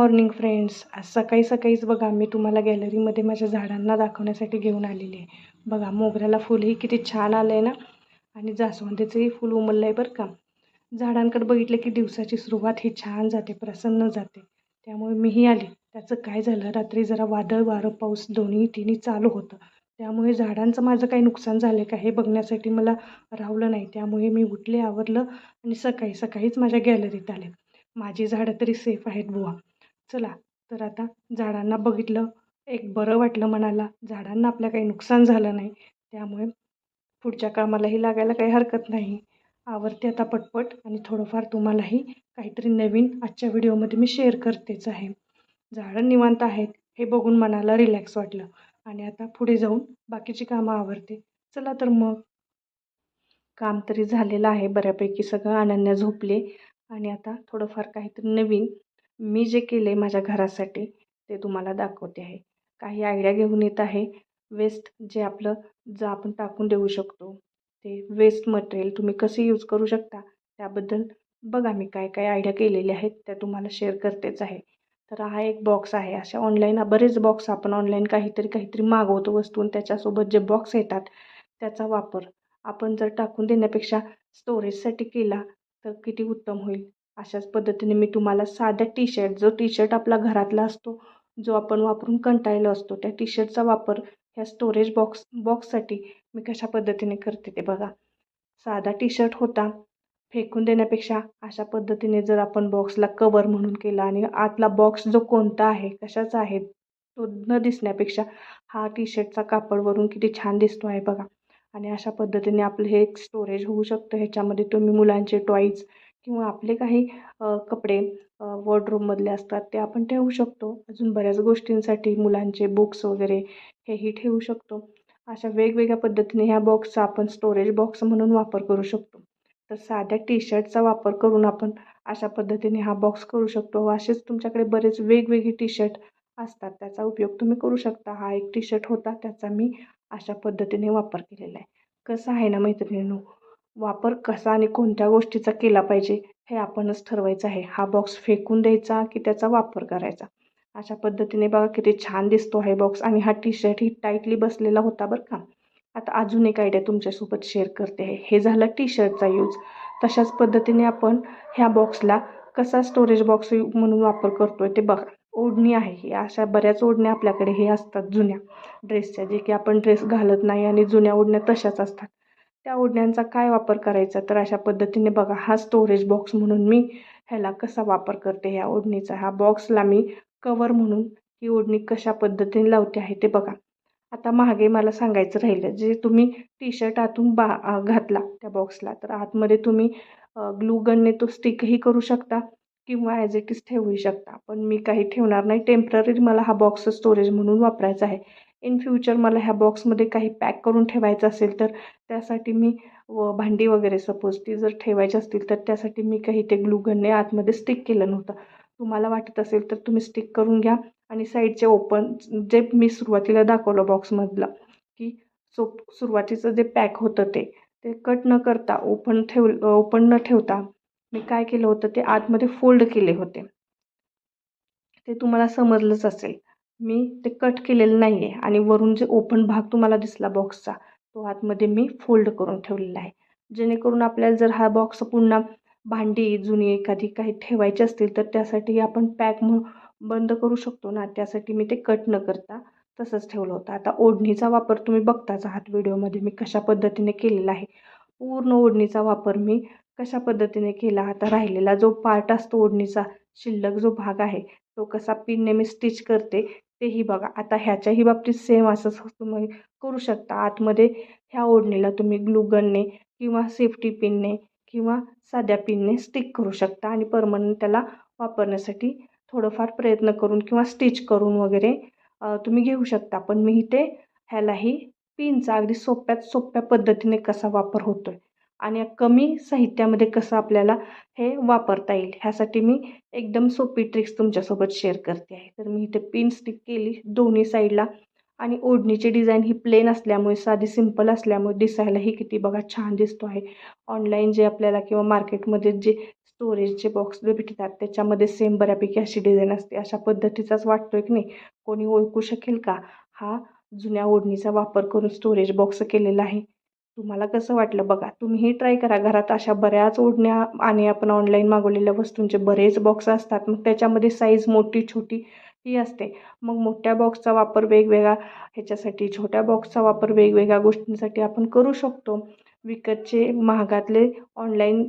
Morning friends आज सकाळी सकाळीच बघा मी तुम्हाला गॅलरीमध्ये माझ्या झाडांना दाखवण्यासाठी घेऊन आलेली आहे. बघा मोगऱ्याला फुलही किती छान आलं आहे ना? आणि जास्वंदीचंही फुल उमललं आहे बरं का? झाडांकडे बघितलं की दिवसाची सुरुवात ही छान जाते प्रसन्न जाते. त्यामुळे मीही आली. त्याचं काय झालं? रात्री जरा वादळ वारं पाऊस दोन्ही तिन्ही चालू होतं. त्यामुळे झाडांचं माझं काही नुकसान झालं का हे बघण्यासाठी मला रावलं नाही. त्यामुळे मी उठले आवरलं आणि सकाळी सकाळीच माझ्या गॅलरीत आले. माझी झाडं तरी सेफ आहेत बुवा. चला तर आता झाडांना बघितलं एक बरं वाटलं मनाला. झाडांना आपल्या काही नुकसान झालं नाही त्यामुळे पुढच्या कामालाही लागायला काही हरकत नाही. आवडते आता पटपट आणि थोडंफार तुम्हालाही काहीतरी नवीन आजच्या व्हिडिओमध्ये मी शेअर करतेच आहे. झाडं निवांत आहेत हे बघून मनाला रिलॅक्स वाटलं आणि आता पुढे जाऊन बाकीची कामं आवडते चला तर मग. काम तरी झालेलं आहे बऱ्यापैकी सगळं अनन्या झोपले आणि आता थोडंफार काहीतरी नवीन मी जे केले माझ्या घरासाठी ते तुम्हाला दाखवते आहे. काही आयडिया घेऊन येत आहे. वेस्ट जे आपलं जर आपण टाकून देऊ शकतो ते वेस्ट मटेरियल तुम्ही कसे यूज करू शकता त्याबद्दल बघा मी काय काय आयडिया केलेले आहेत त्या तुम्हाला शेअर करतेच आहे. तर हा एक बॉक्स आहे. अशा ऑनलाईन बरेच बॉक्स आपण ऑनलाईन काहीतरी काहीतरी मागवतो वस्तू त्याच्यासोबत जे बॉक्स येतात त्याचा वापर आपण जर टाकून देण्यापेक्षा स्टोरेजसाठी केला तर किती उत्तम होईल. अशाच पद्धतीने मी तुम्हाला साध्या टी शर्ट जो टी शर्ट आपला घरातला असतो जो आपण वापरून कंटाळलो असतो त्या टी शर्टचा वापर ह्या स्टोरेज बॉक्स बॉक्ससाठी मी कशा पद्धतीने करते ते बघा. साधा टी शर्ट होता फेकून देण्यापेक्षा अशा पद्धतीने जर आपण बॉक्सला कवर म्हणून केला आणि आतला बॉक्स जो कोणता आहे कशाचा आहे तो न दिसण्यापेक्षा हा टी शर्टचा कापडवरून किती छान दिसतो आहे बघा. आणि अशा पद्धतीने आपलं हे एक स्टोरेज होऊ शकतं ह्याच्यामध्ये तुम्ही मुलांचे टॉईज किंवा आपले काही कपडे वॉर्डरूममधले असतात ते आपण ठेवू शकतो. अजून बऱ्याच गोष्टींसाठी मुलांचे बुक्स वगैरे हेही ठेवू शकतो. अशा वेगवेगळ्या पद्धतीने ह्या बॉक्सचा आपण स्टोरेज बॉक्स म्हणून वापर करू शकतो. तर साध्या टी शर्टचा वापर करून आपण अशा पद्धतीने हा बॉक्स करू शकतो असेच तुमच्याकडे बरेच वेगवेगळे टी शर्ट असतात. त्याचा उपयोग तुम्ही करू शकता. हा एक टी शर्ट होता त्याचा मी अशा पद्धतीने वापर केलेला आहे. कसं आहे ना मैत्रिणींनो? वापर कसा आणि कोणत्या गोष्टीचा केला पाहिजे हे आपणच ठरवायचं आहे. हा बॉक्स फेकून द्यायचा की त्याचा वापर करायचा? अशा पद्धतीने बघा किती छान दिसतो आहे बॉक्स आणि हा टी शर्ट ही टाईटली बसलेला होता बरं का. आता अजून एक आयडिया तुमच्यासोबत शेअर करते आहे. हे झालं टी शर्टचा यूज तशाच पद्धतीने आपण ह्या बॉक्सला कसा स्टोरेज बॉक्स म्हणून वापर करतो आहे ते बघा. ओढणी आहे ही. अशा बऱ्याच ओढण्या आपल्याकडे हे असतात जुन्या. ड्रेसच्या जे की आपण ड्रेस घालत नाही आणि जुन्या ओढण्या तशाच असतात. त्या ओढण्यांचा काय वापर करायचा? तर अशा पद्धतीने बघा हा स्टोरेज बॉक्स म्हणून मी ह्याला कसा वापर करते? ह्या ओढणीचा हा बॉक्सला मी कवर म्हणून ही ओढणी कशा पद्धतीने लावते आहे ते बघा. आता मागे मला सांगायचं राहिलं जे तुम्ही टी शर्ट आतून बा घातला त्या बॉक्सला तर आतमध्ये तुम्ही ग्लू गनने तो स्टिकही करू शकता किंवा ॲज इट इज ठेवू शकता. पण मी काही ठेवणार नाही टेंपररी मला हा बॉक्स स्टोरेज म्हणून वापरायचा आहे. इन फ्युचर मला ह्या बॉक्समध्ये काही पॅक करून ठेवायचं असेल तर त्यासाठी मी व भांडी वगैरे सपोज ती जर ठेवायची असतील तर त्यासाठी मी काही ते ग्लुगनने आतमध्ये स्टिक केलं नव्हतं. तुम्हाला वाटत असेल तर तुम्ही स्टिक करून घ्या आणि साईडचे ओपन जे मी सुरुवातीला दाखवलं बॉक्समधलं की सो सुरुवातीचं जे पॅक होतं ते ते कट न करता ओपन ठेव ओपन न ठेवता मी काय केलं होतं ते आतमध्ये फोल्ड केले होते. ते तुम्हाला समजलंच असेल. मी ते कट केलेलं नाही आहे आणि वरून जे ओपन भाग तुम्हाला दिसला बॉक्सचा तो आतमध्ये मी फोल्ड करून ठेवलेला आहे. जेणेकरून आपल्याला जर हा बॉक्स पुन्हा भांडी जुनी एखादी काही ठेवायची असतील तर त्यासाठी आपण पॅक म्हणून बंद करू शकतो ना त्यासाठी मी ते कट न करता तसंच ठेवलं होतं. आता ओढणीचा वापर तुम्ही बघताच आहात व्हिडिओमध्ये मी कशा पद्धतीने केलेला आहे. पूर्ण ओढणीचा वापर मी कशा पद्धतीने केला आता राहिलेला जो पार्ट असतो ओढणीचा शिल्लक जो भाग आहे तो कसा पिनने मी स्टिच करते तेही बघा. आता ह्याच्याही बाबतीत सेम असंच तुम्ही करू शकता. आतमध्ये ह्या ओढणीला तुम्ही ग्लुगनने किंवा सेफ्टी पिनने किंवा साध्या पिनने स्टिक करू शकता आणि परमनंट त्याला वापरण्यासाठी थोडंफार प्रयत्न करून किंवा स्टिच करून वगैरे तुम्ही घेऊ शकता. पण मी इथे ह्यालाही पिनचा अगदी सोप्यात सोप्या पद्धतीने कसा वापर होतो आहे आणि कमी साहित्यामध्ये कसं आपल्याला हे वापरता येईल ह्यासाठी मी एकदम सोपी ट्रिक्स तुमच्यासोबत शेअर करते आहे. तर मी इथे पिन स्टिक केली दोन्ही साईडला आणि ओढणीची डिझाईन ही प्लेन असल्यामुळे साधी सिंपल असल्यामुळे दिसायलाही किती बघा छान दिसतो आहे. ऑनलाईन जे आपल्याला किंवा मार्केटमध्ये जे स्टोरेजचे बॉक्स भेटतात त्याच्यामध्ये सेम बऱ्यापैकी अशी डिझाईन असते. अशा पद्धतीचाच वाटतो आहे की नाही? कोणी ओळखू शकेल का? हा जुन्या ओढणीचा वापर करून स्टोरेज बॉक्स केलेला आहे. तुम्हाला कसं वाटलं? बघा तुम्हीही ट्राय करा. घरात अशा बऱ्याच ओढण्या आणि आपण ऑनलाईन मागवलेल्या वस्तूंचे बरेच बॉक्स असतात. मग त्याच्यामध्ये साईज मोठी छोटी ही असते. मग मोठ्या बॉक्सचा वापर वेगवेगळा. ह्याच्यासाठी छोट्या बॉक्सचा वापर वेगवेगळ्या गोष्टींसाठी आपण करू शकतो. विकतचे महागातले ऑनलाईन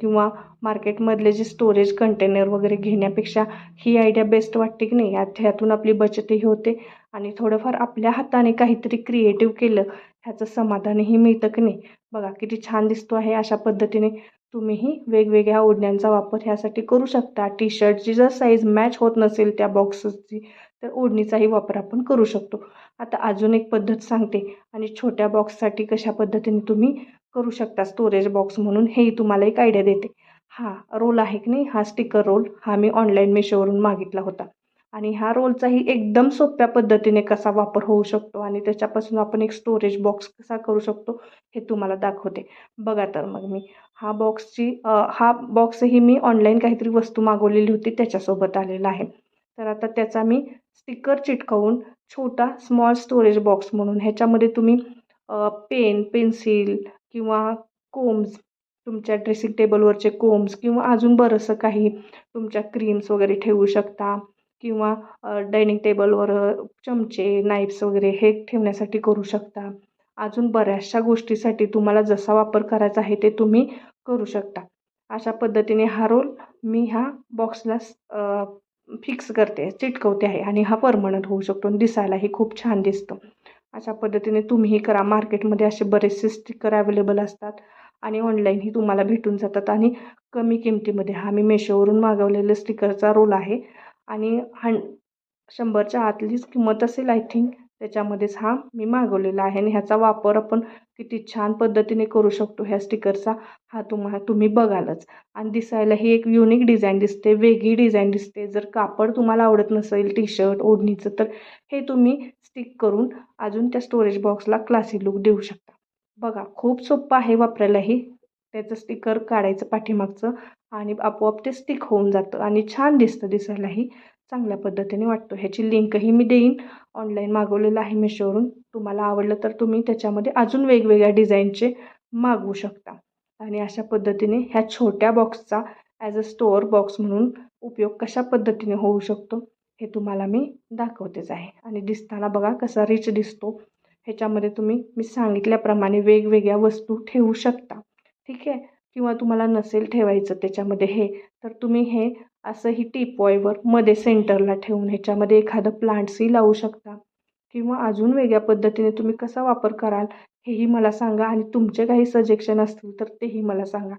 किंवा मार्केटमधले जे स्टोरेज कंटेनर वगैरे घेण्यापेक्षा ही आयडिया बेस्ट वाटते की नाही? यात ह्यातून आपली बचतही होते आणि थोडंफार आपल्या हाताने काहीतरी क्रिएटिव्ह केलं ह्याचं समाधानही मिळतं की नाही? बघा किती छान दिसतो आहे अशा पद्धतीने तुम्हीही वेगवेगळ्या ओढण्यांचा वापर ह्यासाठी करू शकता. टी शर्टची जर साईज मॅच होत नसेल त्या बॉक्सची तर ओढणीचाही वापर आपण करू शकतो. आता अजून एक पद्धत सांगते आणि छोट्या बॉक्ससाठी कशा पद्धतीने तुम्ही करू शकता स्टोरेज बॉक्स म्हणून हेही तुम्हाला एक आयडिया देते. हा रोल आहे की नाही? हा स्टिकर रोल हा मी ऑनलाईन मेशोवरून मागितला होता. आणि ह्या रोलचाही एकदम सोप्या पद्धतीने कसा वापर होऊ शकतो आणि त्याच्यापासून आपण एक स्टोरेज बॉक्स कसा करू शकतो हे तुम्हाला दाखवते. बघा तर मग मी हा बॉक्सची हा बॉक्सही मी ऑनलाईन काहीतरी वस्तू मागवलेली होती त्याच्यासोबत आलेला आहे. तर आता त्याचा मी स्टिकर चिटकवून छोटा स्मॉल स्टोरेज बॉक्स म्हणून. ह्याच्यामध्ये तुम्ही पेन पेन्सिल किंवा कोम्स तुमच्या ड्रेसिंग टेबलवरचे कोम्स किंवा अजून बरंचसं काही तुमच्या क्रीम्स वगैरे ठेवू शकता किंवा डायनिंग टेबलवर चमचे नाईफ्स वगैरे हे ठेवण्यासाठी करू शकता. अजून बऱ्याचशा गोष्टीसाठी तुम्हाला जसा वापर करायचा आहे ते तुम्ही करू शकता. अशा पद्धतीने हा रोल मी ह्या बॉक्सला फिक्स करते चिटकवते आहे आणि हा परमनंट होऊ शकतो आणि दिसायलाही खूप छान दिसतं. अशा पद्धतीने तुम्हीही करा. मार्केटमध्ये असे बरेचसे स्टिकर अवेलेबल असतात आणि ऑनलाईनही तुम्हाला भेटून जातात आणि कमी किमतीमध्ये. हा मी मेशोवरून मागवलेले स्टिकरचा रोल आहे आणि हं शंभरच्या आतलीच किंमत असेल आय थिंक त्याच्यामध्येच हा मी मागवलेला आहे. आणि ह्याचा वापर आपण किती छान पद्धतीने करू शकतो ह्या स्टिकरचा हा तुम्हा तुम्ही बघालच. आणि दिसायला ही एक युनिक डिझाईन दिसते वेगळी डिझाईन दिसते. जर कापड तुम्हाला आवडत नसेल टी शर्ट ओढणीचं तर हे तुम्ही स्टिक करून अजून त्या स्टोरेज बॉक्सला क्लासी लुक देऊ शकता. बघा खूप सोपं आहे वापरायलाही त्याचं स्टिकर काढायचं पाठीमागचं आणि आपोआप ते स्टिक होऊन जातं. आणि छान दिसतं दिसायलाही चांगल्या पद्धतीने वाटतो. ह्याची लिंकही मी देईन. ऑनलाईन मागवलेलं आहे मिशोवरून तुम्हाला आवडलं तर तुम्ही त्याच्यामध्ये अजून वेगवेगळ्या डिझाईनचे मागवू शकता. आणि अशा पद्धतीने ह्या छोट्या बॉक्सचा ॲज अ स्टोअर बॉक्स म्हणून उपयोग कशा पद्धतीने होऊ शकतो हे तुम्हाला मी दाखवतेच आहे. आणि दिसताना बघा कसा रिच दिसतो. ह्याच्यामध्ये तुम्ही मी सांगितल्याप्रमाणे वेगवेगळ्या वस्तू ठेवू शकता. ठीक आहे? किंवा तुम्हाला नसेल ठेवायचं त्याच्यामध्ये हे तर तुम्ही हे असंही टिपॉयवर मध्ये सेंटरला ठेवून ह्याच्यामध्ये एखादं प्लांट्सही लावू शकता. किंवा अजून वेगळ्या पद्धतीने तुम्ही कसा वापर कराल हेही मला सांगा आणि तुमचे काही सजेशन असतील तर तेही मला सांगा.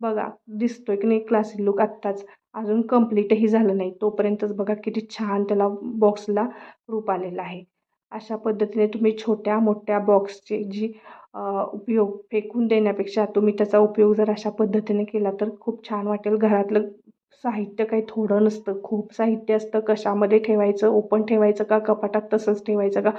बघा दिसतोय की नाही क्लासिक लुक आत्ताच. अजून कम्प्लीटही झालं नाही. तोपर्यंतच बघा किती छान त्याला बॉक्सला रूप आलेलं आहे. अशा पद्धतीने तुम्ही छोट्या मोठ्या बॉक्सचे जी उपयोग फेकून देण्यापेक्षा तुम्ही त्याचा उपयोग जर अशा पद्धतीने केला तर खूप छान वाटेल. घरातलं साहित्य काही थोडं नसतं. खूप साहित्य असतं. कशामध्ये ठेवायचं? ओपन ठेवायचं का? कपाटात तसंच ठेवायचं का?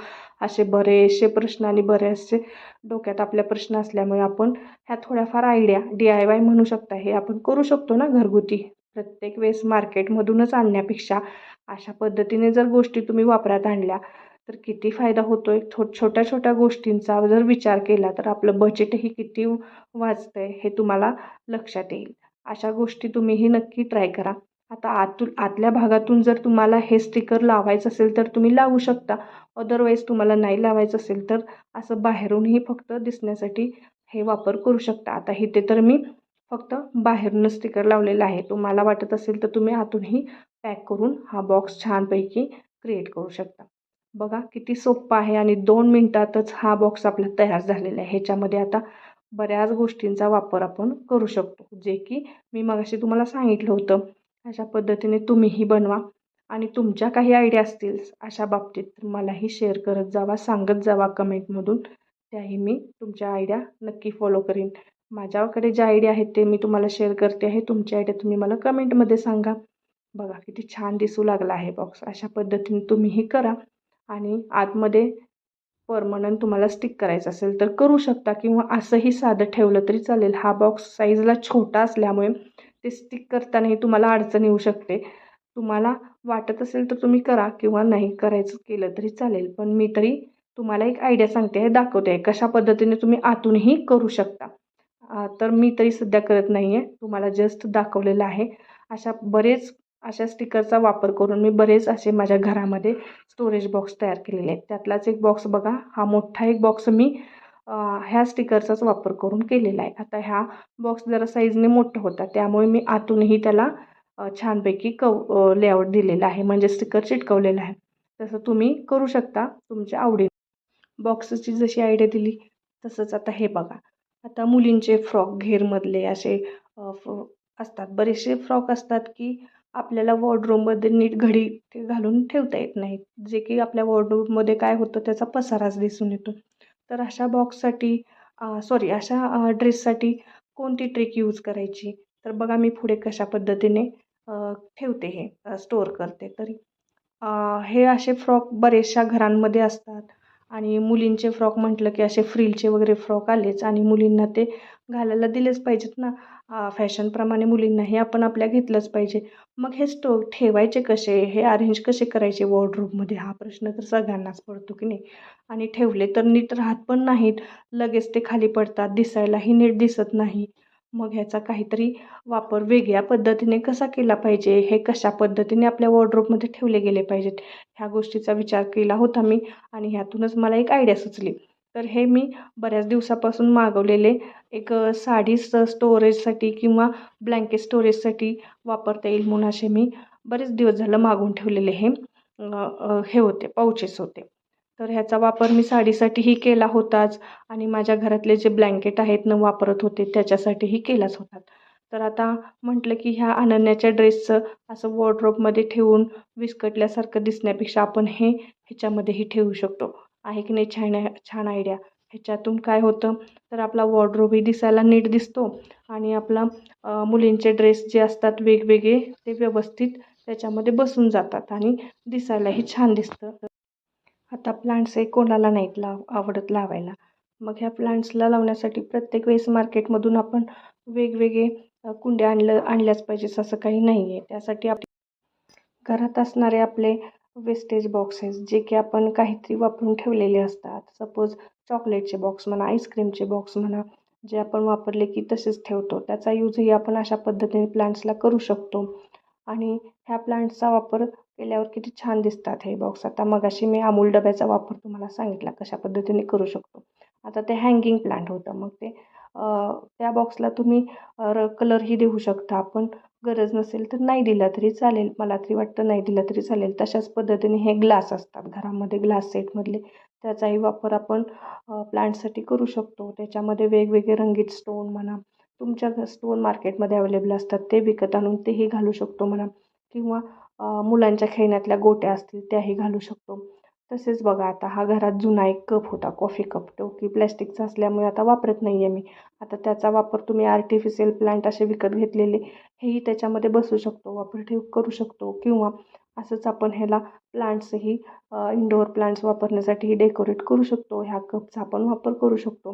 असे बरेचसे प्रश्न आणि बरेचसे डोक्यात आपल्या प्रश्न असल्यामुळे आपण ह्या थोड्याफार आयडिया डी आय वाय म्हणू शकता हे आपण करू शकतो ना घरगुती? प्रत्येक वेळेस मार्केटमधूनच आणण्यापेक्षा अशा पद्धतीने जर गोष्टी तुम्ही वापरात आणल्या तर किती फायदा होतो आहे थो छोट्या छोट्या गोष्टींचा जर विचार केला तर आपलं बजेटही किती वाचतं आहे हे तुम्हाला लक्षात येईल. अशा गोष्टी तुम्हीही नक्की ट्राय करा. आता आतून आतल्या भागातून जर तुम्हाला हे स्टिकर लावायचं असेल तर तुम्ही लावू शकता. अदरवाईज तुम्हाला नाही लावायचं असेल तर असं बाहेरूनही फक्त दिसण्यासाठी हे वापर करू शकता. आता इथे तर मी फक्त बाहेरूनच स्टिकर लावलेला आहे. तुम्हाला वाटत असेल तर तुम्ही आतूनही पॅक करून हा बॉक्स छानपैकी क्रिएट करू शकता. बघा किती सोपं आहे आणि दोन मिनटातच हा बॉक्स आपला तयार झालेला आहे. ह्याच्यामध्ये आता बऱ्याच गोष्टींचा वापर आपण करू शकतो. जे की मी मगाशी तुम्हाला सांगितलं होतं. अशा पद्धतीने तुम्हीही बनवा आणि तुमच्या काही आयडिया असतील अशा बाबतीत मलाही शेअर करत जावा सांगत जावा कमेंटमधून त्याही मी तुमच्या आयडिया नक्की फॉलो करीन. माझ्याकडे ज्या आयडिया आहेत ते मी तुम्हाला शेअर करते आहे. तुमच्या आयडिया तुम्ही मला कमेंटमध्ये सांगा. बघा किती छान दिसू लागला आहे बॉक्स अशा पद्धतीने तुम्हीही करा. आणि आतमध्ये परमनंट तुम्हाला स्टिक करायचं असेल तर करू शकता किंवा असंही साधं ठेवलं तरी चालेल. हा बॉक्स साईजला छोटा असल्यामुळे ते स्टिक करतानाही तुम्हाला अडचण येऊ शकते. तुम्हाला वाटत असेल तर तुम्ही करा किंवा नाही करायचं केलं तरी चालेल. पण मी तरी तुम्हाला एक आयडिया सांगते. आहे दाखवते आहे कशा पद्धतीने तुम्ही आतूनही करू शकता. तर मी तरी सध्या करत नाही आहे तुम्हाला जस्ट दाखवलेलं आहे. अशा बरेच अशा स्टिकरचा वापर करून मी बरेच असे माझ्या घरामध्ये स्टोरेज बॉक्स तयार केलेले आहेत. त्यातलाच एक बॉक्स बघा. हा मोठा एक बॉक्स मी ह्या स्टिकरचाच वापर करून केलेला आहे. आता ह्या बॉक्स जरा साईजने मोठा होता. त्यामुळे मी आतूनही त्याला छानपैकी कव लेआउट दिलेलं आहे. म्हणजे स्टिकर चिटकवलेलं आहे. तसं तुम्ही करू शकता तुमच्या आवडीने. बॉक्सची जशी आयडिया दिली तसंच आता हे बघा. आता मुलींचे फ्रॉक घेरमधले असे असतात. बरेचसे फ्रॉक असतात की आपल्याला वॉर्डरूममध्ये नीट घडी ते घालून ठेवता येत नाहीत जे की आपल्या वॉर्डरूममध्ये काय होतं त्याचा पसाराच दिसून येतो. तर अशा बॉक्ससाठी सॉरी अशा ड्रेससाठी कोणती ट्रिक यूज करायची? तर बघा मी पुढे कशा पद्धतीने ठेवते हे स्टोअर करते तरी. हे असे फ्रॉक बरेचशा घरांमध्ये असतात आणि मुलींचे फ्रॉक म्हटलं की असे फ्रिलचे वगैरे फ्रॉक आलेच आणि मुलींना ते घालायला दिलेच पाहिजेत ना. फॅशनप्रमाणे मुलींनाही आपण आपल्या घेतलंच पाहिजे. मग हे स्टो ठेवायचे कसे? हे अरेंज कसे करायचे वॉर्डरोबमध्ये हा प्रश्न तर सगळ्यांनाच पडतो की नाही? आणि ठेवले तर नीट राहत पण नाहीत. लगेच ते खाली पडतात दिसायलाही नीट दिसत नाही. मग ह्याचा काहीतरी वापर वेगळ्या पद्धतीने कसा केला पाहिजे? हे कशा पद्धतीने आपल्या वॉर्डरोबमध्ये ठेवले गेले पाहिजेत? ह्या गोष्टीचा विचार केला होता मी आणि ह्यातूनच मला एक आयडिया सुचली. तर हे मी बऱ्याच दिवसापासून मागवलेले एक साडी स स्टोरेजसाठी किंवा ब्लँकेट स्टोरेजसाठी वापरता येईल म्हणून असे मी बरेच दिवस झालं मागून ठेवलेले हे. हे होते पाऊचेस होते. तर ह्याचा वापर मी साडीसाठीही केला होताच आणि माझ्या घरातले जे ब्लँकेट आहेत न वापरत होते त्याच्यासाठीही केलाच होता. तर आता म्हटलं की ह्या अनन्याच्या ड्रेसचं असं वॉर्ड्रोबमध्ये ठेवून विस्कटल्यासारखं दिसण्यापेक्षा आपण हे ह्याच्यामध्येही ठेवू शकतो. आहे की नाही छान छान आयडिया ह्याच्यातून काय होतं? तर आपला वॉर्ड्रोबही दिसायला नीट दिसतो आणि आपला मुलींचे ड्रेस जे असतात वेगवेगळे ते व्यवस्थित त्याच्यामध्ये बसून जातात आणि दिसायलाही छान दिसतं. आता प्लांट्स हे कोणाला नाहीत लाव आवडत लावायला. मग ह्या प्लांट्सला लावण्यासाठी प्रत्येक वेळेस मार्केटमधून आपण वेगवेगळे कुंड्या आणलं आणल्याच पाहिजेस असं काही नाही आहे त्यासाठी आप घरात असणारे आपले वेस्टेज बॉक्सेस जे की आपण काहीतरी वापरून ठेवलेले असतात. सपोज चॉकलेटचे बॉक्स म्हणा आईस्क्रीमचे बॉक्स म्हणा जे आपण वापरले की तसेच ठेवतो. त्याचा यूजही आपण अशा पद्धतीने प्लांट्सला करू शकतो. आणि ह्या प्लांट्सचा वापर केल्यावर किती छान दिसतात हे बॉक्स आता मगाशी मी अमूल डब्याचा वापर तुम्हाला सांगितला कशा पद्धतीने करू शकतो. आता ते हँगिंग प्लांट होतं. मग ते त्या बॉक्सला तुम्ही र कलरही देऊ शकता. आपण गरज नसेल तर नाही दिला तरी चालेल. मला तरी वाटतं नाही दिला तरी चालेल. तशाच पद्धतीने हे ग्लास असतात. घरामध्ये ग्लास सेटमधले त्याचाही वापर आपण प्लांटसाठी करू शकतो. त्याच्यामध्ये वेगवेगळे रंगीत स्टोन म्हणा तुमच्या स्टोन मार्केटमध्ये अवेलेबल असतात. ते विकत आणून तेही घालू शकतो म्हणा. किंवा मुलांच्या खेळण्यातल्या गोट्या असतील त्याही घालू शकतो. तसेच बघा आता हा घरात जुना एक कप होता कॉफी कप तो की प्लॅस्टिकचा असल्यामुळे आता वापरत नाही आहे मी. आता त्याचा वापर तुम्ही आर्टिफिशियल प्लांट असे विकत घेतलेले हेही त्याच्यामध्ये बसू शकतो वापर ठेव करू शकतो. किंवा असंच आपण ह्याला प्लांट्सही इंडोअर प्लांट्स वापरण्यासाठी डेकोरेट करू शकतो. ह्या कपचा आपण वापर करू शकतो.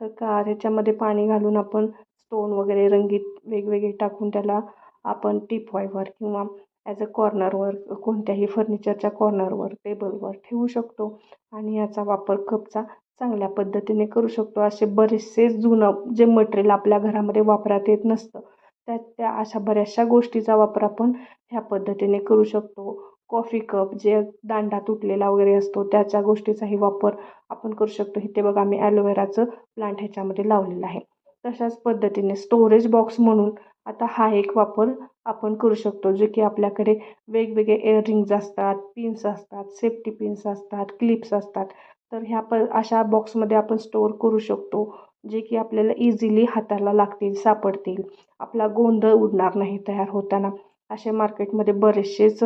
तर का ह्याच्यामध्ये पाणी घालून आपण स्टोन वगैरे रंगीत वेगवेगळे टाकून त्याला आपण टिपॉयवर किंवा ॲज अ कॉर्नरवर कोणत्याही फर्निचरच्या कॉर्नरवर टेबलवर ठेवू शकतो. आणि याचा वापर कपचा चांगल्या पद्धतीने करू शकतो. असे बरेचसे जुनं जे मटेरियल आपल्या घरामध्ये वापरात येत नसतं त्या त्या अशा बऱ्याचशा गोष्टीचा वापर आपण ह्या पद्धतीने करू शकतो. कॉफी कप जे दांडा तुटलेला वगैरे असतो त्याच्या गोष्टीचाही वापर आपण करू शकतो. इथे बघा आम्ही ॲलोवेराचं प्लांट ह्याच्यामध्ये लावलेलं आहे. तशाच पद्धतीने स्टोरेज बॉक्स म्हणून आता हा एक वापर आपण करू शकतो. जे की आपल्याकडे वेगवेगळे इयरिंग्ज असतात पिन्स असतात सेफ्टी पिन्स असतात क्लिप्स असतात. तर ह्या प अशा बॉक्समध्ये आपण स्टोअर करू शकतो. जे की आपल्याला इझिली हाताला लागतील सापडतील. आपला गोंधळ उडणार नाही तयार होताना. असे मार्केटमध्ये बरेचसेच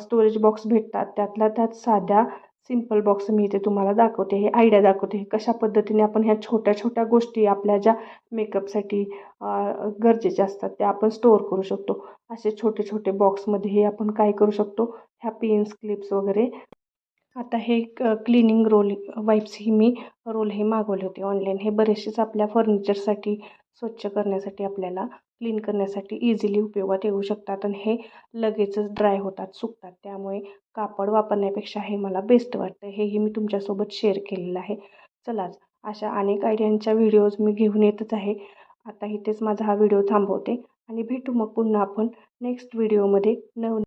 स्टोरेज बॉक्स भेटतात. त्यातल्या त्यात साध्या सिंपल बॉक्स मी इथे तुम्हाला दाखवते हे आयडिया दाखवते हे कशा पद्धतीने आपण ह्या छोट्या छोट्या गोष्टी आपल्या ज्या मेकअपसाठी गरजेच्या असतात त्या आपण स्टोअर करू शकतो. असे छोटे छोटे बॉक्समध्ये हे आपण काय करू शकतो? ह्या पिन्स क्लिप्स वगैरे. आता हे क्लिनिंग रोल वाईप्स ही मी रोल हे मागवले होते ऑनलाईन हे बरेचसेच आपल्या फर्निचरसाठी स्वच्छ करण्यासाठी आपल्याला क्लीन करण्यासाठी इझिली उपयोगात येऊ शकतात आणि हे लगेचच ड्राय होतात सुकतात. त्यामुळे कापड वापरण्यापेक्षा हे मला बेस्ट वाटतं. हेही मी तुमच्यासोबत शेअर केलेलं आहे. चलाच अशा अनेक आयडियांच्या व्हिडिओज मी घेऊन येतच आहे. आता इथेच माझा हा व्हिडिओ थांबवते आणि भेटू मग पुन्हा आपण नेक्स्ट व्हिडिओमध्ये नव